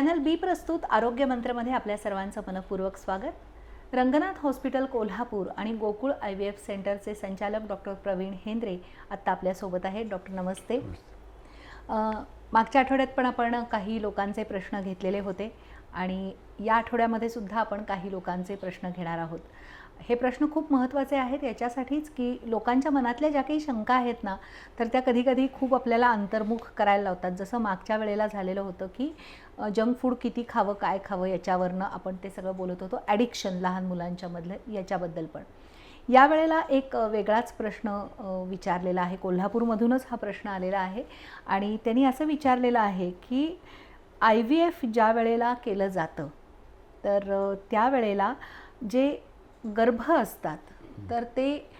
Channel बी प्रस्तुत आरोग्य मंत्रमध्ये आपल्या सर्वांचं मनपूर्वक स्वागत. रंगनाथ हॉस्पिटल कोल्हापूर आणि गोकुळ आय व्ही एफ सेंटरचे संचालक डॉक्टर प्रवीण हेंद्रे आत्ता आपल्यासोबत आहेत. डॉक्टर नमस्ते. मागच्या आठवड्यात पण आपण काही लोकांचे प्रश्न घेतलेले होते आणि या आठवड्यामध्ये सुद्धा आपण काही लोकांचे प्रश्न घेणार आहोत. हे प्रश्न खूप महत्त्वाचे आहेत. याच्यासाठीच की लोकांच्या मनातल्या ज्या काही शंका आहेत ना तर त्या कधीकधी खूप आपल्याला अंतर्मुख करायला लावतात. जसं मागच्या वेळेला झालेलं होतं की जंक फूड किती खावं काय खावं याच्यावरनं आपण ते सगळं बोलत होतो. ॲडिक्शन लहान मुलांच्यामधलं याच्याबद्दल पण. यावेळेला एक वेगळाच प्रश्न विचारलेला आहे. कोल्हापूरमधूनच हा प्रश्न आलेला आहे. आणि त्यांनी असं विचारलेलं आहे की आय व्ही एफ ज्या वेळेला केलं जातं तर त्यावेळेला जे गर्भ असतात. तर ते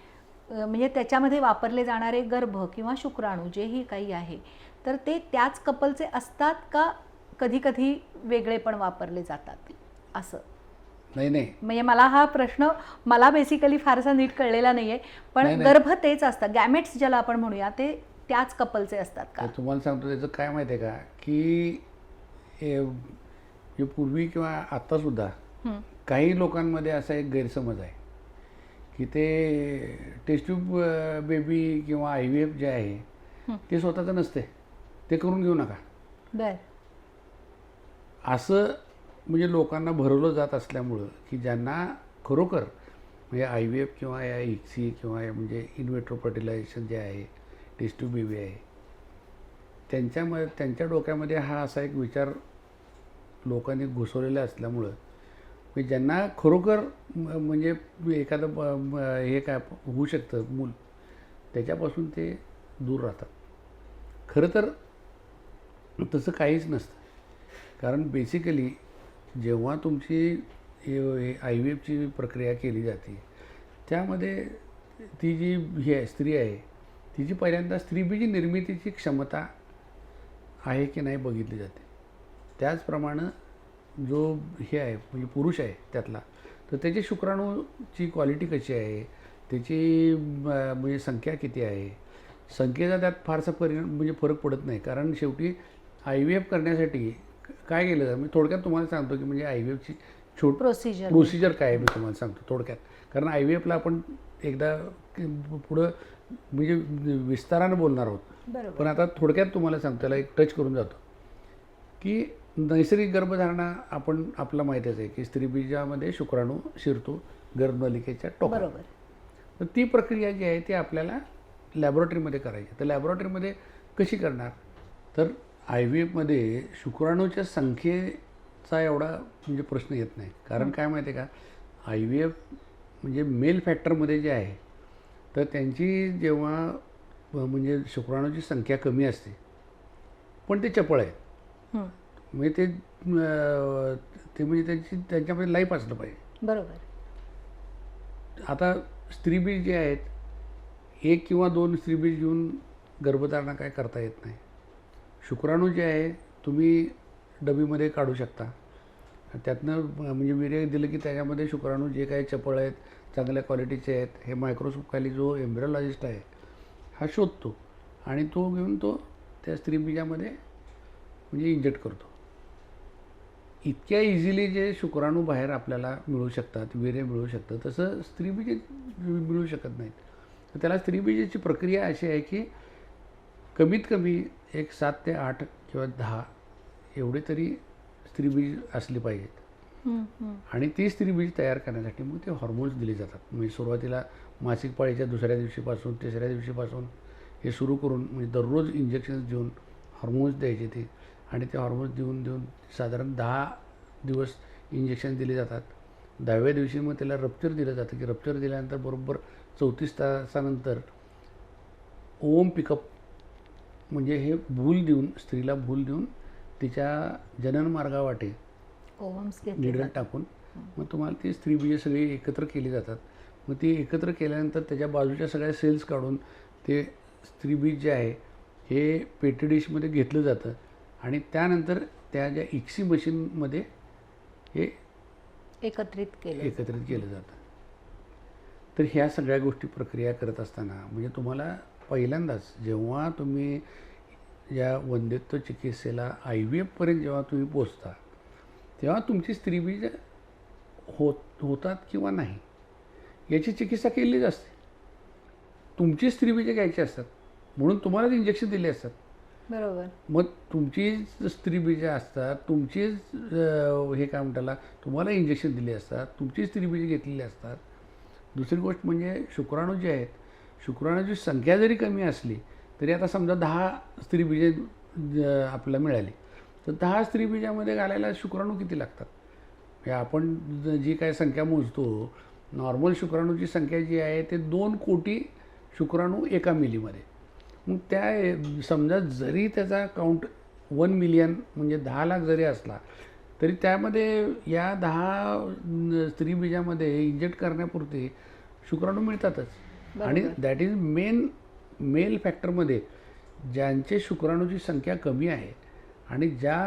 म्हणजे त्याच्यामध्ये वापरले जाणारे गर्भ किंवा शुक्राणू जेही काही आहे तर ते त्याच कपलचे असतात का कधी कधी वेगळे पण वापरले जातात? असं. नाही नाही. म्हणजे मला हा प्रश्न मला बेसिकली फारसा नीट कळलेला नाहीये नाही, पण. गर्भ तेच असतात. गॅमेट्स ज्याला आपण म्हणूया ते त्याच कपलचे असतात का? तुम्हाला सांगतो त्याचं काय माहिती आहे का की पूर्वी किंवा आत्तासुद्धा. काही लोकांमध्ये असा एक गैरसमज आहे की ते टेस्ट्यूब बेबी किंवा आय व्ही एफ जे आहे. ते स्वतःचं नसते ते करून घेऊ नका. असं म्हणजे लोकांना भरवलं जात असल्यामुळं की ज्यांना खरोखर म्हणजे आय व्ही एफ किंवा या इक्सी किंवा म्हणजे इनवेट्रो फर्टिलायझेशन जे आहे टेस्टू बेबी आहे त्यांच्यामध्ये त्यांच्या डोक्यामध्ये हा असा एक विचार लोकांनी घुसवलेला असल्यामुळं म्हणजे ज्यांना खरोखर म्हणजे एखादं ब- हे काय होऊ शकतं मूल त्याच्यापासून ते दूर राहतात. खरं तर तसं काहीच नसतं. कारण बेसिकली जेव्हा तुमची आय व्ही एफची प्रक्रिया केली जाते त्यामध्ये ती जी ही आहे स्त्री आहे तिची पहिल्यांदा स्त्रीबीजी निर्मितीची क्षमता आहे की नाही बघितली जाते. त्याचप्रमाणे जो हे आहे म्हणजे पुरुष आहे त्यातला तर त्याची शुक्राणूची क्वालिटी कशी आहे? त्याची म्हणजे संख्या किती आहे? संख्येचा त्यात फारसा परिणाम म्हणजे फरक पडत नाही. कारण शेवटी आय व्ही एफ करण्यासाठी काय केलं जातं? मी थोडक्यात तुम्हाला सांगतो की म्हणजे आय व्ही एफची छोट प्रोसिजर प्रोसिजर काय आहे मी तुम्हाला सांगतो थोडक्यात. कारण आय व्ही एफला आपण एकदा पुढं म्हणजे विस्तारानं बोलणार आहोत. पण आता थोडक्यात तुम्हाला सांगतो त्याला एक टच करून जातो. की नैसर्गिक गर्भधारणा आपण आपला माहितीच आहे की स्त्रीबीजामध्ये शुक्राणू शिरतो गर्भनलिकेच्या टोकाला बरोबर. तर ती प्रक्रिया जी आहे ती आपल्याला लॅबोरेटरीमध्ये करायची. तर लॅबोरेटरीमध्ये कशी करणार? तर आय व्ही एफमध्ये शुक्राणूच्या संख्येचा एवढा म्हणजे प्रश्न येत नाही. कारण काय माहिती आहे का? आय व्ही एफ म्हणजे मेल फॅक्टरमध्ये जे आहे तर त्यांची जेव्हा म्हणजे शुक्राणूची संख्या कमी असते पण ते चपळ आहेत हं. म्हणजे ते अ, ते म्हणजे त्यांची त्यांच्यामध्ये लाईफ असलं पाहिजे. बरोबर. आता स्त्रीबीज जे आहेत एक किंवा दोन स्त्रीबीज घेऊन गर्भधारणा काय करता येत नाही. शुक्राणू जे आहे तुम्ही डबीमध्ये काढू शकता. त्यातनं म्हणजे वीर्य दिलं की त्याच्यामध्ये शुक्राणू जे काही चपळ आहेत चांगल्या क्वालिटीचे आहेत हे मायक्रोस्कोप खाली जो एम्ब्रिओलॉजिस्ट आहे हा शोधतो. आणि तो घेऊन तो त्या स्त्रीबीजामध्ये म्हणजे इंजेक्ट करतो. इतक्या इझिली जे शुक्राणू बाहेर आपल्याला मिळू शकतात वीर्य मिळू शकतं तसं स्त्रीबीजे मिळू शकत नाहीत. तर त्याला स्त्रीबीजेची प्रक्रिया अशी आहे की कमीत कमी एक सात ते आठ किंवा दहा एवढे तरी स्त्रीबीज असली पाहिजेत. आणि ती स्त्रीबीज तयार करण्यासाठी मग ते हॉर्मोन्स दिले जातात. म्हणजे सुरुवातीला मासिक पाळीच्या दुसऱ्या दिवशीपासून तिसऱ्या दिवशीपासून हे सुरू करून म्हणजे दररोज इंजेक्शन्स देऊन हॉर्मोन्स द्यायचे ते. आणि ते हॉर्मोन्स देऊन देऊन साधारण दहा दिवस इंजेक्शन दिले जातात. दहाव्या दिवशी मग त्याला रप्चर दिलं जातं. की रप्चर दिल्यानंतर बरोबर चौतीस तासानंतर ओम पिकअप म्हणजे हे भूल देऊन स्त्रीला भूल देऊन तिच्या जनन मार्गावाटे ओव्हम्स घेतले निडल. टाकून मग तुम्हाला ती स्त्रीबीजे सगळी एकत्र केली जातात. मग ती एकत्र केल्यानंतर त्याच्या बाजूच्या सगळ्या सेल्स काढून ते स्त्रीबीज जे आहे हे पेटी डिशमध्ये घेतलं जातं. आणि त्यानंतर त्या ज्या इक्सी मशीनमध्ये हे एकत्रित केले. एकत्रित केलं जातं. तर ह्या सगळ्या गोष्टी प्रक्रिया करत असताना म्हणजे तुम्हाला पहिल्यांदाच जेव्हा तुम्ही या वंध्यत्व चिकित्सेला आय व्ही एफपर्यंत जेव्हा तुम्ही पोचता तेव्हा तुमची स्त्रीबीज होत होतात किंवा नाही याची चिकित्सा केलेलीच असते. तुमची स्त्रीबीजे घ्यायची असतात म्हणून तुम्हालाच इंजेक्शन दिले असतात. बरोबर. मग तुमची स्त्रीबीजे असतात तुमचीच हे काय म्हणताला तुम्हाला इंजेक्शन दिले असतात तुमची स्त्रीबीजे घेतलेली असतात. दुसरी गोष्ट म्हणजे शुक्राणू जे आहेत शुक्राणूची संख्या जरी कमी असली तरी आता समजा दहा स्त्रीबीजे आपल्याला मिळाली. तर दहा स्त्रीबीजामध्ये घालायला शुक्राणू किती लागतात? हे आपण जी काय संख्या मोजतो नॉर्मल शुक्राणूची संख्या जी आहे ते दोन कोटी शुक्राणू एका मिलीमध्ये. मग त्या समजा जरी त्याचा काउंट वन मिलियन म्हणजे दहा लाख जरी असला तरी त्यामध्ये या दहा स्त्रीबीजामध्ये इंजेक्ट करण्यापुरते शुक्राणू मिळतातच. आणि दॅट इज मेन मेल फॅक्टरमध्ये ज्यांचे शुक्राणूची संख्या कमी आहे आणि ज्या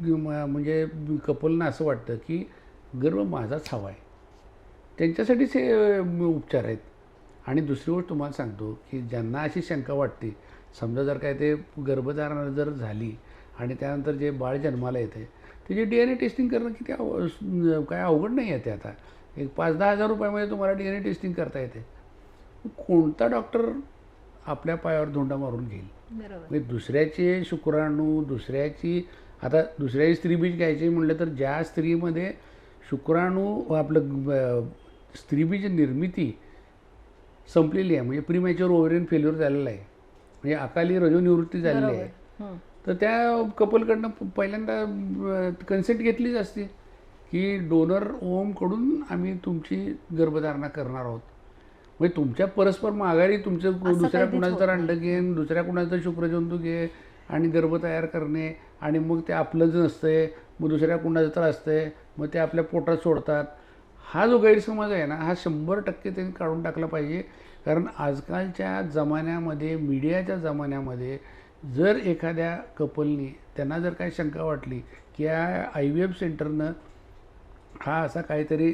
म्हणजे कपलना असं वाटतं की गर्भ माझाच हवा आहे त्यांच्यासाठीच हे उपचार आहेत. आणि दुसरी गोष्ट तुम्हाला सांगतो की ज्यांना अशी शंका वाटते समजा जर काय ते गर्भधारणा जर झाली आणि त्यानंतर जे बाळ जन्माला येते त्याचे डी एन ए टेस्टिंग करणं किती अव काय अवघड नाही आहे ते आता. एक पाच दहा हजार रुपयामध्ये तुम्हाला डी एन ए टेस्टिंग करता येते. कोणता डॉक्टर आपल्या पायावर धोंडा मारून घेईल? म्हणजे दुसऱ्याचे शुक्राणू दुसऱ्याची आता दुसऱ्याची स्त्रीबीज घ्यायची म्हटलं तर ज्या स्त्रीमध्ये शुक्राणू आपलं स्त्रीबीज निर्मिती संपलेली आहे. म्हणजे प्रीमॅच्युअर ओव्हरियन फेल्युअर झालेलं आहे. म्हणजे अकाली रजोनिवृत्ती झालेली आहे. तर त्या कपलकडनं पहिल्यांदा कन्सेंट घेतलीच असते की डोनर ओमकडून आम्ही तुमची गर्भधारणा करणार आहोत. म्हणजे तुमच्या परस्पर माघारी तुमचं दुसऱ्या कुणाचं तर अंड घेईन दुसऱ्या कुणाचं शुक्रजंतू घे आणि गर्भ तयार करणे आणि मग ते आपलंच नसतंय मग दुसऱ्या कुणाचं तर असतंय मग ते आपल्या पोटात सोडतात. हा जो गैरसमज आहे ना हा शंभर टक्के त्यांनी काढून टाकला पाहिजे कारण आजकालच्या जमान्यामध्ये मीडियाच्या जमान्यामध्ये जर एखाद्या कपलनी त्यांना जर काही शंका वाटली की या आय व्ही एफ सेंटरनं हा असा काहीतरी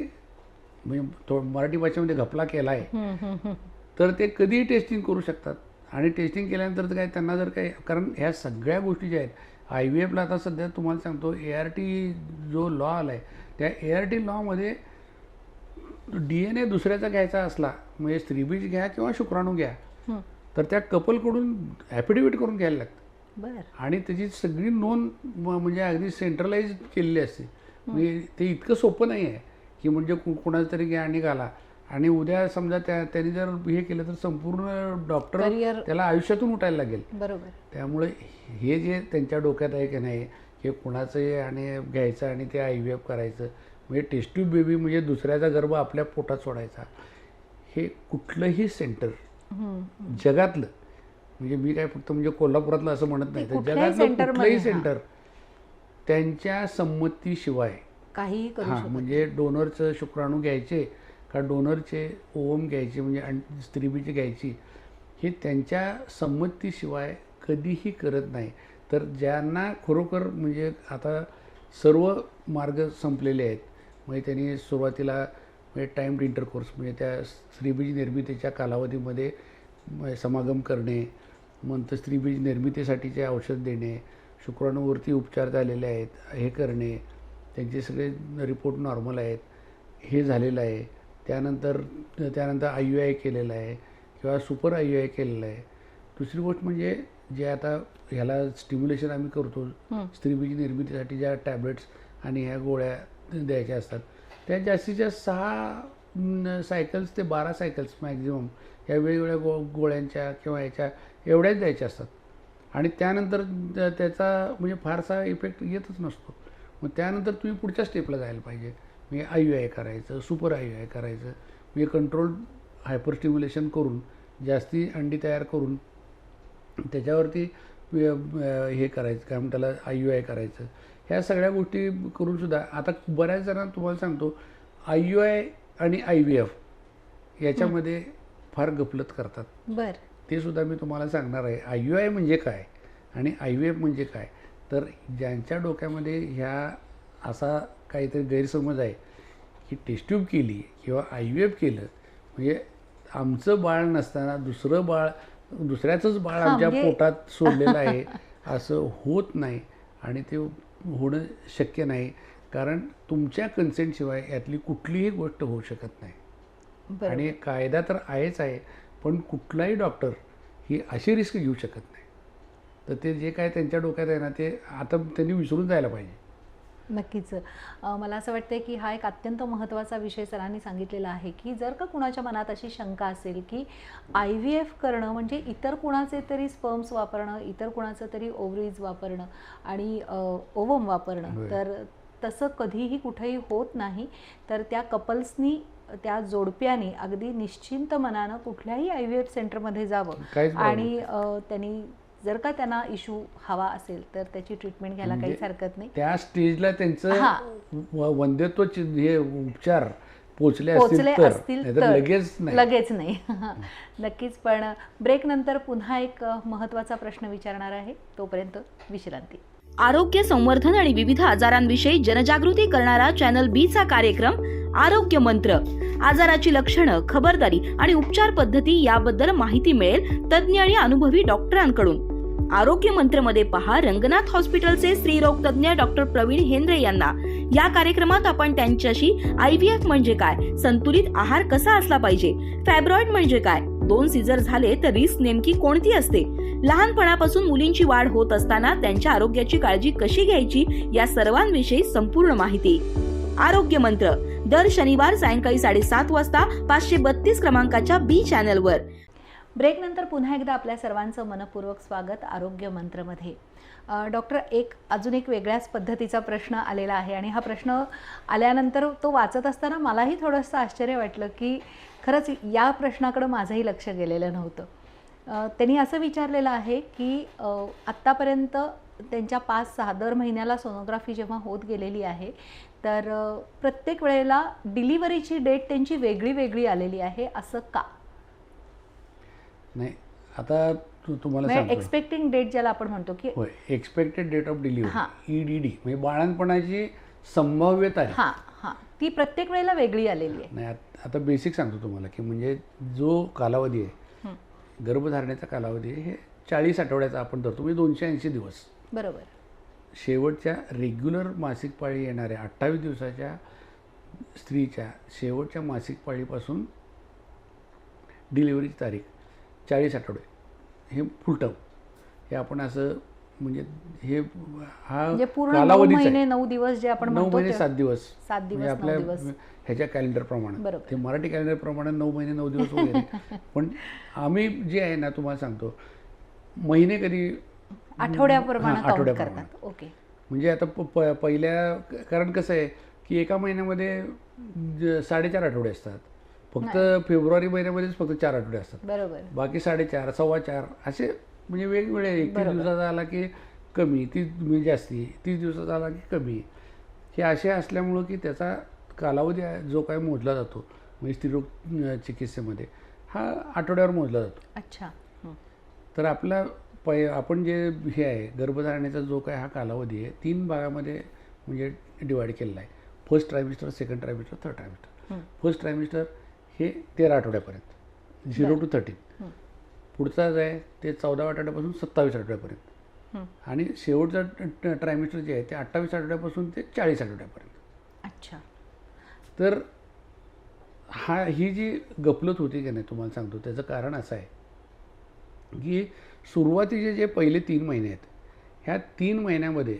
म्हणजे तो मराठी भाषेमध्ये घपला केला आहे. तर ते कधीही टेस्टिंग करू शकतात आणि टेस्टिंग केल्यानंतर तर काय त्यांना जर काही कारण ह्या सगळ्या गोष्टी ज्या आहेत आय व्ही एफला आता सध्या तुम्हाला सांगतो ए आर टी जो लॉ आला आहे त्या ए आर टी लॉमध्ये डी एन ए दुसऱ्याचा घ्यायचा असला म्हणजे स्त्रीबीज घ्या किंवा शुक्राणू घ्या. तर त्या कपलकडून ॲफिडेविट करून घ्यायला लागतं. आणि त्याची सगळी नोंद म्हणजे अगदी सेंट्रलाइज केलेली असते. म्हणजे ते इतकं सोपं नाही आहे की म्हणजे कुणाचं तरी घ्या आणि घाला. आणि उद्या समजा त्या त्यांनी जर हे केलं तर संपूर्ण डॉक्टर त्याला आयुष्यातून उठायला लागेल. बरोबर. त्यामुळे हे जे त्यांच्या डोक्यात आहे की नाही हे कुणाचं आणि घ्यायचं आणि ते आय व्ही एफ करायचं म्हणजे टेस्ट्यूब बेबी म्हणजे दुसऱ्याचा गर्भ आपल्या पोटात सोडायचा हे कुठलंही सेंटर. जगातलं म्हणजे मी काय फक्त म्हणजे कोल्हापुरातलं असं म्हणत नाही तर जगातलं कुठलंही. सेंटर त्यांच्या संमतीशिवाय हां शकतो म्हणजे डोनरचं शुक्राणू घ्यायचे का डोनरचे ओम घ्यायचे म्हणजे स्त्रीबीजी घ्यायची हे त्यांच्या संमतीशिवाय कधीही करत नाही तर ज्यांना खरोखर म्हणजे आता सर्व मार्ग संपलेले आहेत म्हणजे त्यांनी सुरुवातीला म्हणजे टाईम इंटरकोर्स म्हणजे त्या स्त्रीबीज निर्मितीच्या कालावधीमध्ये म- समागम करणे नंतर स्त्रीबीज निर्मितीसाठीचे औषध देणे शुक्राणूवरती उपचार झालेले आहेत हे करणे त्यांचे सगळे रिपोर्ट नॉर्मल आहेत हे झालेलं आहे त्यानंतर त्यानंतर आय यू आय केलेलं आहे किंवा सुपर आय यू आय केलेलं आहे दुसरी गोष्ट म्हणजे जे आता ह्याला स्टिम्युलेशन आम्ही करतो. स्त्रीबीज निर्मितीसाठी ज्या टॅबलेट्स आणि ह्या गोळ्या द्यायच्या असतात. त्या जास्तीत जास्त सहा सायकल्स ते बारा सायकल्स मॅक्झिमम या वेगवेगळ्या गो गोळ्यांच्या किंवा याच्या एवढ्याच द्यायच्या असतात. आणि त्यानंतर त्याचा म्हणजे फारसा इफेक्ट येतच नसतो. मग त्यानंतर तुम्ही पुढच्या स्टेपला जायला पाहिजे. मी आय यू आय करायचं सुपर आय यू आय करायचं. मी कंट्रोल हायपर स्टिम्युलेशन करून जास्ती अंडी तयार करून त्याच्यावरती हे करायचं काय म्हणतात त्याला आय यू आय करायचं. ह्या सगळ्या गोष्टी करून सुद्धा आता बऱ्याच जणांना तुम्हाला सांगतो आय यू आय आणि आय व्ही एफ याच्यामध्ये फार गफलत करतात. बर. ते सुद्धा मी तुम्हाला सांगणार आहे. आय यू आय म्हणजे काय आणि आय व्ही एफ म्हणजे काय? तर ज्यांच्या डोक्यामध्ये ह्या असा काहीतरी गैरसमज आहे की टेस्ट्यूब केली किंवा आय व्ही एफ केलं म्हणजे आमचं बाळ नसताना दुसरं बाळ दुसऱ्याचंच बाळ आमच्या म्हणजे- पोटात सोडलेलं आहे असं होत नाही आणि ते होणं शक्य नाही. कारण तुमच्या कन्सेंटशिवाय यातली कुठलीही गोष्ट होऊ शकत नाही. आणि कायदा तर आहेच आहे पण कुठलाही डॉक्टर ही अशी रिस्क घेऊ शकत नाही. तर ते जे काय त्यांच्या डोक्यात आहे ना ते आता त्यांनी विसरून जायला पाहिजे. नक्कीच. मला असं वाटतं की हा एक अत्यंत महत्त्वाचा विषय सरांनी सांगितलेला आहे की जर का कुणाच्या मनात अशी शंका असेल की आय व्ही एफ करणं म्हणजे इतर कुणाचे तरी स्पर्म्स वापरणं इतर कुणाचं तरी ओव्हरीज वापरणं आणि ओवम वापरणं. तर तसं कधीही कुठेही होत नाही. तर त्या कपल्सनी त्या जोडप्याने अगदी निश्चिंत मनानं कुठल्याही आय व्ही एफ सेंटरमध्ये जावं आणि त्यांनी जर का त्यांना इश्यू हवा असेल तर त्याची ट्रीटमेंट घ्यायला काहीच म्हणजे हरकत नाही. त्या स्टेजला त्यांचं हा. व- वंद्यत्व चि- हे उपचार पोचले पोचले असतील तर. लगेच नाही. लगेच नाही. नक्कीच पण ब्रेक नंतर पुन्हा एक अ, महत्त्वाचा प्रश्न विचारणार आहे. तोपर्यंत विश्रांती. आरोग्य संवर्धन आणि विविध आजारांविषयी जनजागृती करणारा चॅनल बी चा कार्यक्रम आरोग्य मंत्र. आजाराची लक्षणं खबरदारी आणि उपचार पद्धती याबद्दल माहिती मिळेल तज्ज्ञ आणि अनुभवी डॉक्टरांकडून. आरोग्य मंत्रमध्ये पहा रंगनाथ हॉस्पिटलचे स्त्रीरोग तज्ज्ञ डॉक्टर प्रवीण हेंद्रे यांना. या कार्यक्रमात आपण त्यांच्याशी आयव्हीएफ म्हणजे काय संतुलित आहार कसा असला पाहिजे फॅब्रॉइड म्हणजे काय दोन सीझर झाले तर रिस्क नेमकी कोणती असते? लहानपणापासून मुलींची वाढ होत असताना त्यांच्या आरोग्याची काळजी कशी घ्यायची या सर्वांविषयी संपूर्ण माहिती. आरोग्य मंत्र दर शनिवार सायंकाळी साडेसात वाजता पाचशे बत्तीस क्रमांकाच्या बी चॅनलवर. ब्रेकनंतर पुन्हा एकदा आपल्या सर्वांचं मनपूर्वक स्वागत आरोग्य मंत्रमध्ये. डॉक्टर एक अजून एक वेगळ्याच पद्धतीचा प्रश्न आलेला आहे आणि हा प्रश्न आल्यानंतर तो वाचत असताना मलाही थोडंसं आश्चर्य वाटलं की खरंच या प्रश्नाकडं माझंही लक्ष गेलेलं नव्हतं. त्यांनी असं विचारलेलं आहे की आत्तापर्यंत त्यांच्या पाच सहा दर महिन्याला सोनोग्राफी जेव्हा होत गेलेली आहे तर प्रत्येक वेळेला डिलिव्हरीची डेट त्यांची वेगळी वेगळी आलेली आहे असं का? नाही आता तू तुम्हाला एक्सपेक्टिंग डेट ज्याला आपण म्हणतो की होय expected date of. Delivery EDD म्हणजे बाळणपणाची संभाव्य तारीख हां हां. ती प्रत्येक वेळेला वेगळी आलेली आहे. नाही आत- बेसिक सांगतो तुम्हाला की म्हणजे जो कालावधी आहे हं, गर्भधारणेचा कालावधी आहे हे चाळीस आठवड्याचा आपण धरतो म्हणजे दोनशे ऐंशी दिवस. बरोबर. शेवटच्या रेग्युलर मासिक पाळी येणाऱ्या अठ्ठावीस दिवसाच्या स्त्रीच्या शेवटच्या मासिक पाळीपासून डिलिव्हरीची तारीख. चाळीस आठवडे. हे फुल टर्म हे आपण असं म्हणजे हे हा म्हणजे पूर्ण नऊ दिवस जे आपण नऊ महिने सात दिवस. सात म्हणजे दिवस नऊ आपल्या ह्याच्या कॅलेंडरप्रमाणे बरोबर. ते मराठी कॅलेंडरप्रमाणे नऊ महिने नऊ दिवस वगैरे पण आम्ही जे आहे ना तुम्हाला सांगतो महिने कधी आठवड्याप्रमाणे आठवड्याप्रमाणे. करतात. ओके. म्हणजे आता पहिल्या कारण कसं आहे की एका महिन्यामध्ये साडेचार आठवडे असतात. फक्त फेब्रुवारी महिन्यामध्येच फक्त चार आठवडे असतात. बरोबर. बाकी साडेचार सव्वा चार असे म्हणजे वेगवेगळे एकतीस बरोबर. दिवसाचा आला की कमी तीस म्हणजे जास्ती तीस दिवसाचा आला की कमी. हे असे असल्यामुळं की त्याचा कालावधी आहे, जो काय मोजला जातो म्हणजे स्त्रीरोग चिकित्सेमध्ये हा आठवड्यावर मोजला जातो. अच्छा. तर आपला पै आपण जे हे आहे गर्भधारणेचा जो काय हा कालावधी आहे तीन भागामध्ये म्हणजे डिवाईड केलेला आहे. First trimester second trimester third trimester first trimester हे तेरा आठवड्यापर्यंत. Zero to thirteen. पुढचा जो आहे ते चौदा आठवड्यापासून सत्तावीस आठवड्यापर्यंत. हं. आणि शेवटचा ट्रायमिस्टर जे आहे ते अठ्ठावीस आठवड्यापासून ते चाळीस आठवड्यापर्यंत. अच्छा. तर हा ही जी गफलत होती की नाही तुम्हाला सांगतो त्याचं कारण असं आहे की सुरुवातीचे जे पहिले तीन महिने आहेत ह्या तीन महिन्यामध्ये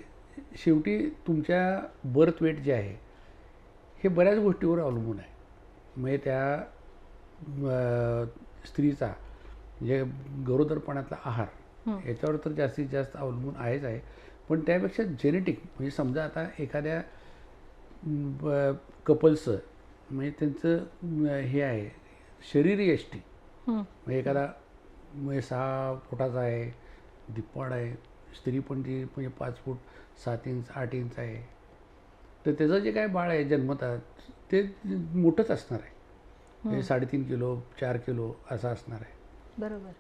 शेवटी तुमच्या बर्थ वेट जे आहे हे बऱ्याच गोष्टीवर अवलंबून आहे. म्हणजे त्या स्त्रीचा म्हणजे गरोदरपणातला आहार. याच्यावर तर जास्तीत जास्त अवलंबून आहेच आहे. पण त्यापेक्षा जेनेटिक म्हणजे समजा आता एखाद्या कपल्सचं म्हणजे त्यांचं हे आहे शरीर यष्टी. म्हणजे एखादा म्हणजे सहा फुटाचा आहे दिप्पाड आहे स्त्री पण ती म्हणजे पाच फूट सात इंच आठ इंच आहे. तर त्याचं जे काय बाळ आहे जन्मतात ते मोठंच असणार आहे. म्हणजे साडेतीन किलो चार किलो असं असणार आहे. बरोबर.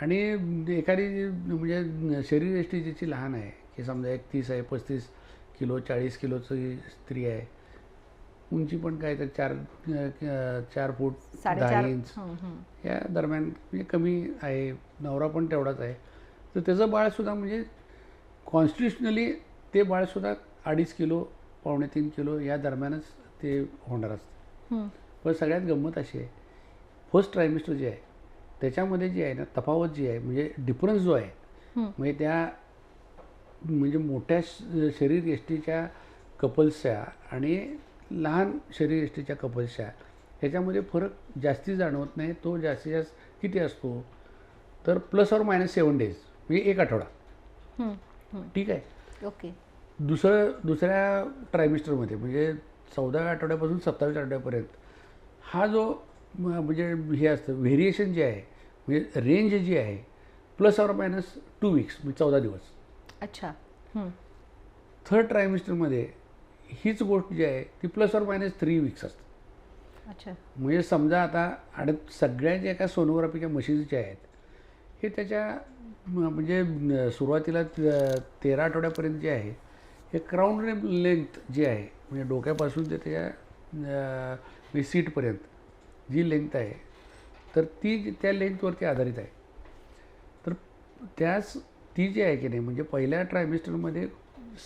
आणि एखादी म्हणजे शरीर यष्टी ज्याची लहान आहे की समजा एक तीस आहे पस्तीस किलो चाळीस किलोची स्त्री आहे उंची पण काय तर चार चार फूट दहा इंच. हं, हं. या दरम्यान म्हणजे कमी आहे नवरा पण तेवढाच आहे. तर त्याचं बाळसुद्धा म्हणजे कॉन्स्टिट्युशनली ते बाळसुद्धा अडीच किलो पावणे तीन किलो या दरम्यानच ते होणार असतं. पण सगळ्यात गंमत अशी आहे फर्स्ट ट्रायमिस्टर जे आहे त्याच्यामध्ये जे आहे ना तफावत जी आहे म्हणजे डिफरन्स जो आहे हं. म्हणजे त्या म्हणजे मोठ्या शरीर यष्टीच्या कपल्सच्या आणि लहान शरीर यष्टीच्या कपल्सच्या ह्याच्यामध्ये फरक जास्ती जाणवत नाही तो जास्तीत जास्त किती असतो तर plus or minus seven days म्हणजे एक आठवडा. ठीक आहे ओके दुसरं दुसऱ्या ट्रायमिस्टरमध्ये म्हणजे चौदाव्या आठवड्यापासून सत्तावीस आठवड्यापर्यंत. हा जो म्हणजे हे असतं व्हेरिएशन जे आहे म्हणजे रेंज जी आहे plus or minus two weeks म्हणजे चौदा दिवस. अच्छा. थर्ड ट्रायमिस्टरमध्ये हीच गोष्ट जी आहे ती plus or minus three weeks असते. अच्छा. म्हणजे समजा आता आणि सगळ्या ज्या काय सोनोग्राफीच्या मशीन्स ज्या आहेत हे त्याच्या म्हणजे सुरुवातीला तेरा आठवड्यापर्यंत जे आहे हे क्राऊन लेंथ जी आहे म्हणजे डोक्यापासून ते त्याच्या अं, म्हणजे सीटपर्यंत जी लेंथ आहे तर ती त्या लेंथवरती आधारित आहे. तर त्याच ती जी आहे की नाही म्हणजे पहिल्या ट्रायमिस्टरमध्ये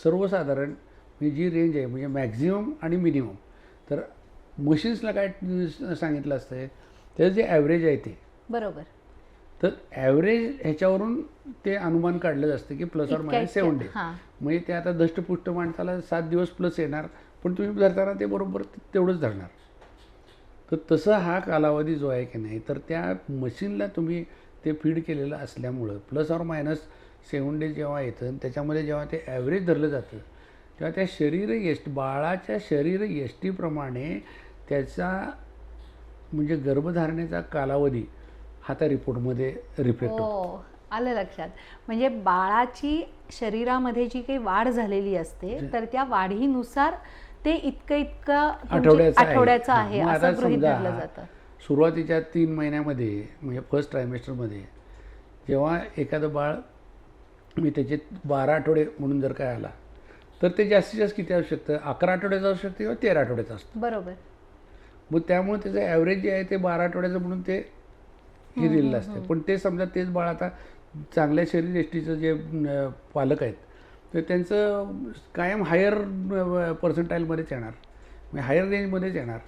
सर्वसाधारण म्हणजे जी रेंज आहे म्हणजे मॅक्झिमम आणि मिनिमम तर मशीन्सला काय सांगितलं असतं त्याचं जे ॲव्हरेज आहे ते. बरोबर. तर ॲव्हरेज ह्याच्यावरून ते अनुमान काढलं असतं की प्लस इतक्या- मायनस सेवन हां. म्हणजे ते आता दष्टपुष्ट माणसाला सात दिवस प्लस येणार पण तुम्ही धरताना ते बरोबर तेवढंच धरणार. तर तसं हा कालावधी जो आहे की नाही तर त्या मशीनला तुम्ही ते फीड केलेलं असल्यामुळं plus or minus seven days जेव्हा येतं त्याच्यामध्ये जेव्हा ते ॲव्हरेज धरलं जातं तेव्हा त्या शरीर यष्टी बाळाच्या शरीर यष्टीप्रमाणे त्याचा म्हणजे गर्भधारणेचा कालावधी हा त्या रिपोर्टमध्ये रिफ्लेक्ट होतो. हो आलं लक्षात. म्हणजे बाळाची शरीरामध्ये जी काही वाढ झालेली असते तर त्या वाढीनुसार ते इतकं इतकं तुमचे- आठवड्याचं आहे. आठवड्याचं आहे मग असं गृहीत धरलं जातं. सुरुवातीच्या तीन महिन्यामध्ये म्हणजे फर्स्ट ट्रायमेस्टरमध्ये जेव्हा एखादं बाळ मी त्याचे बारा आठवडे म्हणून जर काय आला तर ते जास्तीत जास्त किती असू शकतं? अकरा आठवड्याचं असू शकतं किंवा तेरा आठवड्याचं असतं. बरोबर. मग त्यामुळे त्याचं ॲव्हरेज जे आहे ते बारा आठवड्याचं म्हणून ते हे दिलेलं असतं. पण ते समजा तेच बाळ आता चांगल्या शरीर यष्टीचं जे पालक आहेत तर त्यांचं कायम हायर पर्सेंटाईलमध्येच येणार. म्हणजे हायर रेंजमध्येच येणार.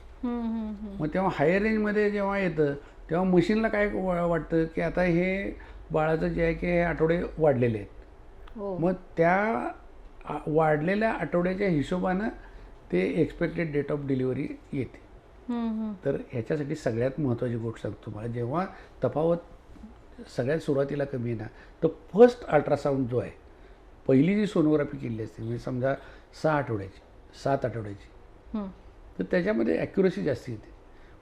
मग तेव्हा हायर रेंजमध्ये जेव्हा येतं तेव्हा मशीनला काय वाटतं की आता हे बाळाचं जे आहे की हे आठवडे वाढलेले आहेत. हो. मग त्या वाढलेल्या आठवड्याच्या हिशोबानं ते एक्सपेक्टेड डेट ऑफ डिलिव्हरी येते. तर ह्याच्यासाठी सगळ्यात महत्त्वाची गोष्ट सांगतो तुम्हाला. जेव्हा तफावत सगळ्यात सुरुवातीला कमी ना तर फर्स्ट अल्ट्रासाऊंड जो आहे पहिली जी सोनोग्राफी केली असते म्हणजे समजा सहा आठवड्याची सात आठवड्याची. तर त्याच्यामध्ये ॲक्युरसी जास्त येते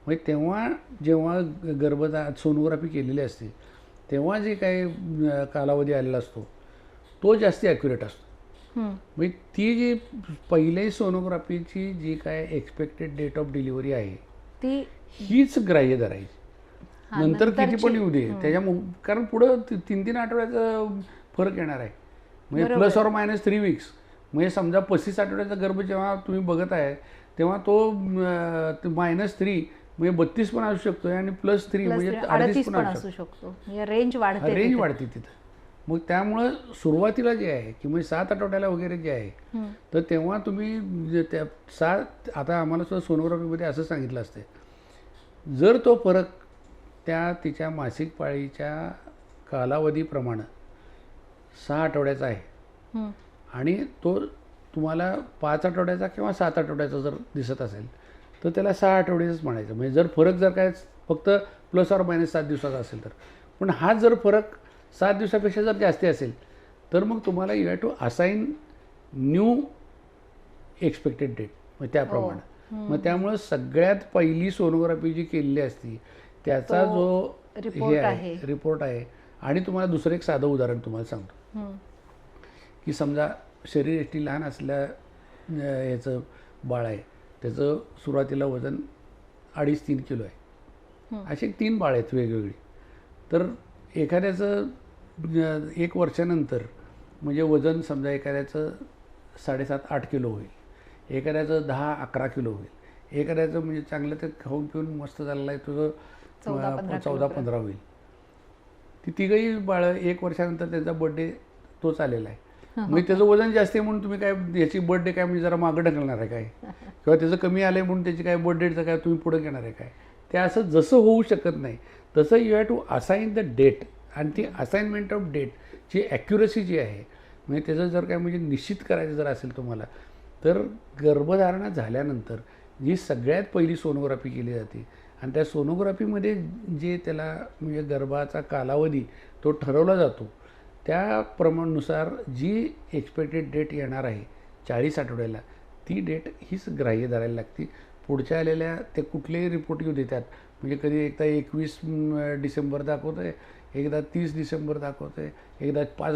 म्हणजे तेव्हा जेव्हा गर्भदा सोनोग्राफी केलेली असते तेव्हा जे काही कालावधी आलेला असतो तो जास्ती ॲक्युरेट असतो. म्हणजे ती जी पहिल्याही सोनोग्राफीची जी काय एक्सपेक्टेड डेट ऑफ डिलिव्हरी आहे ती हीच ग्राह्य धरायची नंतर किती. पण येऊ दे त्याच्या कारण पुढं तीन तीन आठवड्याचा फरक येणार आहे म्हणजे plus or minus three weeks म्हणजे समजा पस्तीस आठवड्याचा गर्भ जेव्हा तुम्ही बघत आहे तेव्हा तो मायनस थ्री म्हणजे बत्तीस पण असू शकतो आणि प्लस थ्री म्हणजे अडतीस पण असू शकतो. शकतो म्हणजे रेंज वाढते रेंज तिथे. वाढते तिथं. मग त्यामुळं सुरुवातीला जे आहे की म्हणजे सात आठवड्याला वगैरे जे आहे. तर तेव्हा तुम्ही त्या सात आता आम्हाला सुद्धा सोनोग्राफीमध्ये असं सांगितलं असते जर तो फरक त्या तिच्या मासिक पाळीच्या कालावधीप्रमाणे सहा आठवड्याचा आहे. आणि तो तुम्हाला पाच आठवड्याचा किंवा सात आठवड्याचा जर दिसत असेल तर त्याला सहा आठवड्याचंच म्हणायचं. म्हणजे जर फरक जर काय फक्त प्लस ऑर मायनस सात दिवसाचा असेल तर. पण हा जर फरक सात दिवसापेक्षा जर जास्ती असेल तर मग तुम्हाला you have to assign new expected date मग त्याप्रमाणे. मग त्यामुळं सगळ्यात पहिली सोनोग्राफी जी केलेली असती त्याचा जो हे आहे. रिपोर्ट आहे. आणि तुम्हाला दुसरं एक साधं उदाहरण तुम्हाला सांगतो. की समजा शरीर एष्टी लहान असल्या याचं बाळ आहे त्याचं सुरुवातीला वजन अडीच तीन किलो आहे. असे तीन बाळ आहेत वेगवेगळी. तर एखाद्याचं एक वर्षानंतर म्हणजे वजन समजा एखाद्याचं साडेसात आठ किलो होईल एखाद्याचं दहा अकरा किलो होईल एखाद्याचं म्हणजे चांगलं ते खाऊन पिऊन मस्त झालेलं आहे तुझं चौदा, पंधरा होईल. ती तिघही बाळं एक वर्षानंतर त्यांचा बर्थडे तोच आलेला आहे. म्हणजे त्याचं वजन जास्त आहे म्हणून तुम्ही काय याची बर्थडे काय म्हणजे जरा मागं ढकलणार आहे काय? किंवा त्याचं कमी आलं आहे म्हणून त्याची काय बर्थडेचं काय तुम्ही पुढं घेणार आहे काय? ते असं जसं होऊ शकत नाही तसं you have to assign the date आणि ती असाइनमेंट ऑफ डेटची ॲक्युरसी जी आहे म्हणजे त्याचं जर काय म्हणजे निश्चित करायचं जर असेल तुम्हाला तर गर्भधारणा झाल्यानंतर जी सगळ्यात पहिली सोनोग्राफी केली जाते आणि त्या सोनोग्राफीमध्ये जे त्याला म्हणजे गर्भाचा कालावधी तो ठरवला जातो त्या प्रमाणानुसार जी एक्सपेक्टेड डेट येणार आहे चाळीस आठवड्याला ती डेट हीच ग्राह्य धरायला लागते. पुढच्या आलेल्या ते कुठलेही रिपोर्ट येऊ देतात. म्हणजे कधी एकदा एकवीस डिसेंबर दाखवतं आहे एकदा तीस डिसेंबर दाखवतं आहे एकदा पाच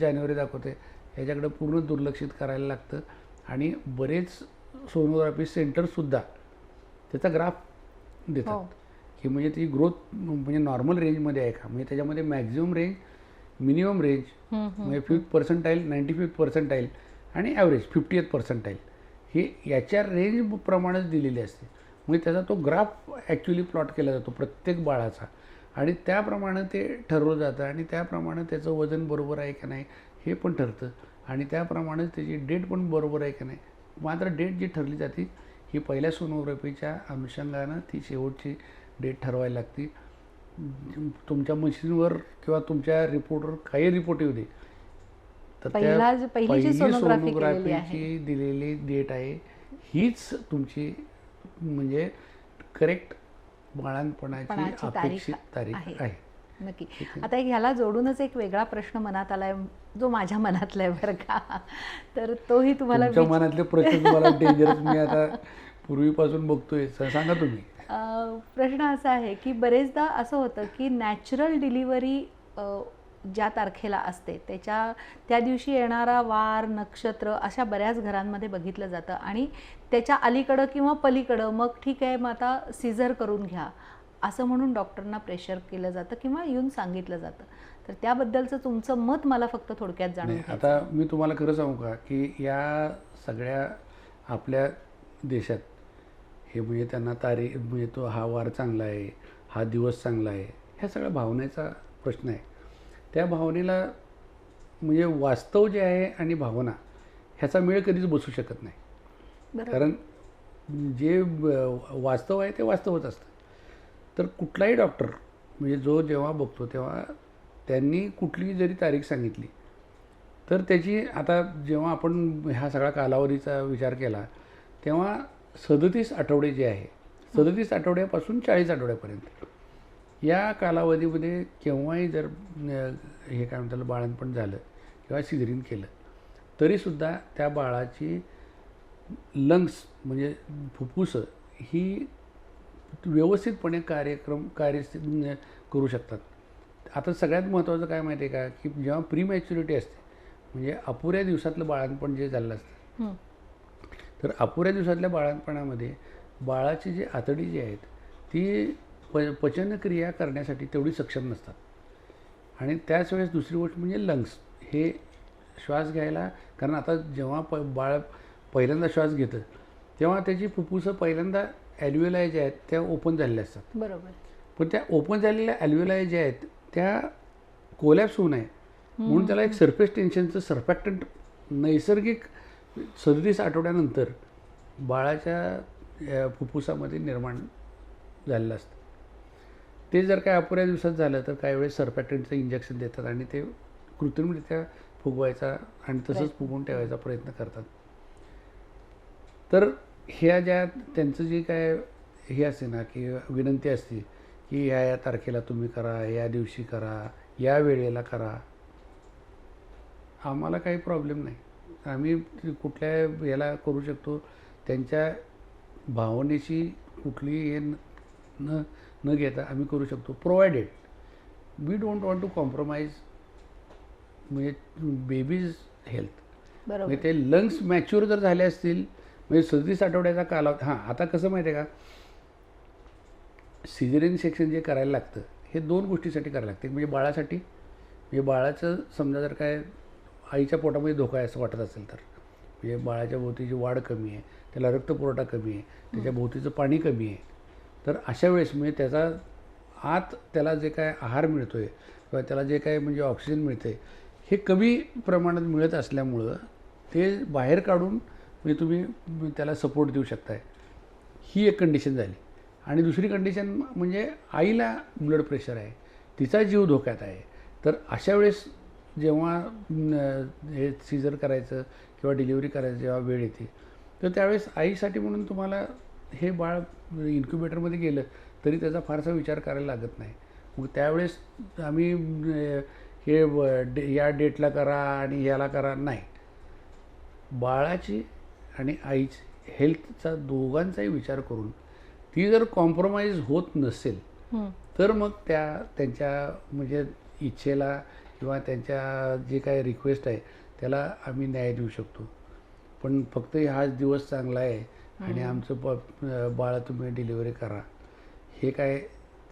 जानेवारी दाखवतं आहे ह्याच्याकडं पूर्ण दुर्लक्षित करायला लागतं. आणि बरेच सोनोग्राफी सेंटरसुद्धा त्याचा ग्राफ देतात. हो. की म्हणजे ती ग्रोथ म्हणजे नॉर्मल रेंजमध्ये आहे का? म्हणजे त्याच्यामध्ये मॅक्झिमम रेंज मिनिमम रेंज. म्हणजे fifth percentile ninety fifth percentile आणि ॲव्हरेज फिफ्टी एथ पर्सेंटाईल हे याच्या रेंजप्रमाणेच दिलेली असते. म्हणजे त्याचा तो ग्राफ ॲक्च्युली प्लॉट केला जातो प्रत्येक बाळाचा. आणि त्याप्रमाणे ते ठरवलं जातं आणि त्याप्रमाणे त्याचं वजन बरोबर आहे का नाही हे पण ठरतं. आणि त्याप्रमाणे त्याची डेट पण बरोबर आहे का नाही. मात्र डेट जी ठरली जाते ही पहिल्या सोनोग्राफीच्या अनुषंगानं ती शेवटची डेट ठरवायला लागते. तुमच्या मशीनवर किंवा तुमच्या रिपोर्टवर काही रिपोर्ट येऊ दे तर त्या पहिला. सोनोग्राफीची दिलेली डेट आहे हीच तुमची म्हणजे करेक्ट बाळांपणाची अपेक्षित तारीख आहे. नक्की. आता ह्याला जोडूनच एक वेगळा प्रश्न मनात आलाय जो माझ्या मनातला आहे बरं का तर तोही तुम्हाला मनातले प्रश्न तुम्हाला डेंजरस मी आता पूर्वीपासून बघतोय सांगा तुम्ही प्रश्न असा आहे की बरेचदा असं होतं की नॅचरल डिलिव्हरी ज्या तारखेला असते त्याच्या त्या दिवशी येणारा वार नक्षत्र अशा बऱ्याच घरांमध्ये बघितलं जातं आणि त्याच्या अलीकडं किंवा पलीकडं मग ठीक आहे मग आता सिझर करून घ्या असं म्हणून डॉक्टरना प्रेशर केलं जातं किंवा येऊन सांगितलं जातं. तर त्याबद्दलचं तुमचं मत मला फक्त थोडक्यात जाणून आता मी तुम्हाला खरं सांगू का की या सगळ्या आपल्या देशात हे म्हणजे त्यांना तारीख म्हणजे तो हा वार चांगला आहे हा दिवस चांगला आहे ह्या सगळ्या भावनेचा प्रश्न आहे. त्या भावनेला म्हणजे वास्तव जे आहे आणि भावना ह्याचा मेळ कधीच बसू शकत नाही. कारण जे वास्तव आहे ते वास्तवच असतं. तर कुठलाही डॉक्टर म्हणजे जो जेव्हा बघतो तेव्हा त्यांनी कुठलीही जरी तारीख सांगितली तर त्याची आता जेव्हा आपण ह्या सगळ्या कालावधीचा विचार केला तेव्हा सदतीस आठवडे जे आहे सदतीस आठवड्यापासून चाळीस आठवड्यापर्यंत. या कालावधीमध्ये केव्हाही जर हे काय म्हणतात बाळणपण झालं किंवा सिझरीन केलं तरीसुद्धा त्या बाळाची लंग्स म्हणजे फुफ्फुसं ही व्यवस्थितपणे कार्यक्रम कार्य करू शकतात. आता सगळ्यात महत्त्वाचं काय माहिती आहे का की जेव्हा प्री मॅच्युरिटी असते म्हणजे अपुऱ्या दिवसातलं बाळणपण जे झालं असतं तर अपुऱ्या दिवसातल्या बाळणपणामध्ये बाळाची जी आतडी जी आहेत ती प पचनक्रिया करण्यासाठी तेवढी सक्षम नसतात. आणि त्याच वेळेस दुसरी गोष्ट म्हणजे लंग्स हे श्वास घ्यायला कारण आता जेव्हा प बाळ पहिल्यांदा श्वास घेतं तेव्हा त्याची फुफ्फुसं पहिल्यांदा ॲल्युएलाय जे आहेत त्या ओपन झालेल्या असतात. बरोबर. पण त्या ओपन झालेल्या ॲल्युएलाय ज्या आहेत त्या कोलॅप्स होऊ नये. म्हणून त्याला एक सरफेस टेन्शनचं सरफॅक्टंट नैसर्गिक सदतीस आठवड्यानंतर बाळाच्या फुफ्फुसामध्ये निर्माण झालेलं असतं. ते जर काय अपुऱ्या दिवसात झालं तर काही वेळेस सरफॅक्टंटचं इंजेक्शन देतात आणि ते कृत्रिमरित्या फुगवायचा आणि तसंच. फुगवून ठेवायचा प्रयत्न करतात. तर ह्या ज्या त्यांचं जे काय हे असते ना की विनंती असते की या या तारखेला तुम्ही करा या दिवशी करा या वेळेला करा आम्हाला काही प्रॉब्लेम नाही. आम्ही कुठल्या याला करू शकतो त्यांच्या भावनेची कुठली हे न न घेता आम्ही करू शकतो. Provided we don't want to compromise म्हणजे बेबीज हेल्थ बरोबर. म्हणजे ते लंग्स मॅच्युअर जर झाले असतील म्हणजे सदतीस आठवड्याचा कालावधी हां आता कसं माहिती आहे का? सिझरियन सेक्शन जे करायला लागतं हे दोन गोष्टीसाठी करायला लागते. एक म्हणजे बाळासाठी म्हणजे बाळाचं समजा जर काय आईच्या पोटामध्ये धोका आहे असं वाटत असेल तर. म्हणजे बाळाच्या भोवतीची वाढ कमी आहे त्याला रक्तपुरवठा कमी आहे त्याच्या भोवतीचं पाणी कमी आहे. तर अशा वेळेस म्हणजे त्याचा आत त्याला जे काय आहार मिळतो आहे किंवा त्याला जे काय म्हणजे ऑक्सिजन मिळते हे कमी प्रमाणात मिळत असल्यामुळं ते बाहेर काढून म्हणजे तुम्ही त्याला सपोर्ट देऊ शकताय. ही एक कंडिशन झाली. आणि दुसरी कंडिशन म्हणजे आईला ब्लड प्रेशर आहे. तिचा जीव धोक्यात आहे. तर अशा वेळेस जेव्हा हे सीझर करायचं किंवा डिलिव्हरी करायचं जेव्हा वेळ येते तर त्यावेळेस आईसाठी म्हणून तुम्हाला हे बाळ इन्क्युबेटरमध्ये गेलं तरी त्याचा फारसा विचार करायला लागत नाही मग त्यावेळेस आम्ही हे डे- या डेटला करा आणि याला करा नाही बाळाची आणि आईची हेल्थचा दोघांचाही विचार करून ती जर कॉम्प्रोमाइज होत नसेल हं. तर मग त्या त्यांच्या म्हणजे इच्छेला किंवा त्यांच्या जे काय रिक्वेस्ट आहे त्याला आम्ही न्याय देऊ शकतो. पण फक्त हाच दिवस चांगला आहे आणि आमचं प बाळा तुम्ही डिलिव्हरी करा. हे काय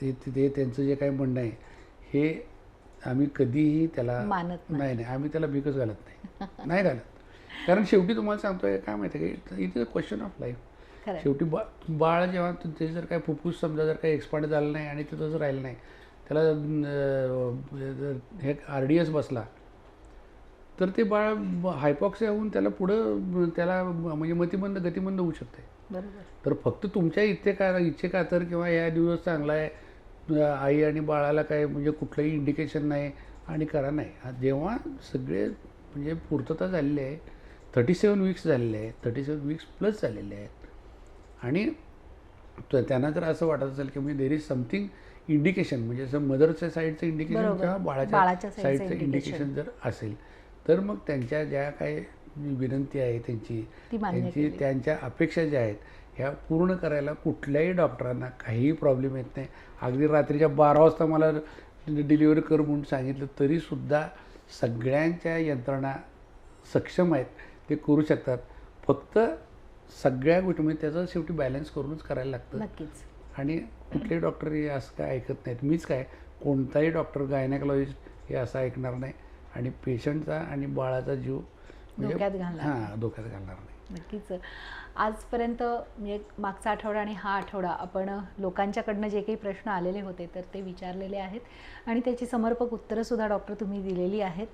ते ते- त्यांचं जे काय म्हणणं आहे हे आम्ही कधीही त्याला मानत नाही. नाही आम्ही त्याला भिकच घालत नाही. नाही घालत. कारण शेवटी तुम्हाला सांगतोय काय माहिती आहे का it is a question of life. शेवटी बा बाळ जेव्हा तु- त्याचे जर काय फुफ्फुस समजा जर काही एक्सपांड झालं नाही आणि ते तसं राहिलं नाही त्याला हे आर डी एस बसला. तर ते बाळ हायपॉक्सिया होऊन त्याला पुढं त्याला म्हणजे मतिमंद गतिमंद होऊ शकते तर फक्त तुमच्या इथे का इच्छे खातर किंवा या दिवस चांगला आहे आई आणि बाळाला काय म्हणजे कुठलंही इंडिकेशन नाही आणि करा नाही. जेव्हा सगळे म्हणजे पूर्तता झालेली आहे थर्टी सेवन वीक्स झालेले आहेत थर्टी सेवन वीक्स प्लस झालेले आहेत. आणि त्यांना जर असं वाटत असेल की म्हणजे देर इज समथिंग इंडिकेशन म्हणजे असं मदरच्या साईडचं इंडिकेशन. किंवा बाळाच्या साईडचं. इंडिकेशन जर असेल तर मग त्यांच्या ज्या काही विनंती आहे त्यांची त्यांची. त्यांच्या अपेक्षा ज्या आहेत ह्या पूर्ण करायला कुठल्याही डॉक्टरांना काहीही प्रॉब्लेम येत नाही अगदी रात्रीच्या बारा वाजता मला डिलिव्हरी कर म्हणून सांगितलं तरीसुद्धा सगळ्यांच्या यंत्रणा सक्षम आहेत ते करू शकतात फक्त सगळ्या गोष्टी म्हणजे त्याचं शेवटी बॅलन्स करूनच करायला लागतं नक्कीच आणि कुठलेही डॉक्टर हे असं काय ऐकत नाहीत. मीच काय कोणताही डॉक्टर गायनेकॉलॉजिस्ट हे असं ऐकणार नाही. आणि पेशंटचा आणि बाळाचा जीव धोक्यात घालणार. हां धोक्यात घालणार नाही. नक्कीच. आजपर्यंत म्हणजे मागचा आठवडा आणि हा आठवडा आपण लोकांच्याकडनं जे काही प्रश्न आलेले होते तर ते विचारलेले आहेत. आणि त्याची समर्पक उत्तरंसुद्धा डॉक्टर तुम्ही दिलेली आहेत.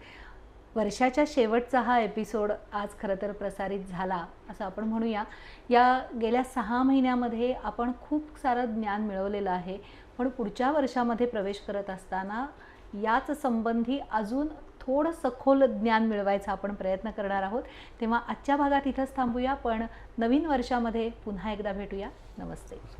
वर्षाच्या शेवटचा हा एपिसोड आज खरं तर प्रसारित झाला असं आपण म्हणूया. या गेल्या सहा महिन्यामध्ये आपण खूप सारं ज्ञान मिळवलेलं आहे. पण पुढच्या वर्षामध्ये प्रवेश करत असताना याच संबंधी अजून थोडं सखोल ज्ञान मिळवायचा आपण प्रयत्न करणार आहोत. तेव्हा आजच्या भागात इथंच थांबूया पण नवीन वर्षामध्ये पुन्हा एकदा भेटूया. नमस्ते.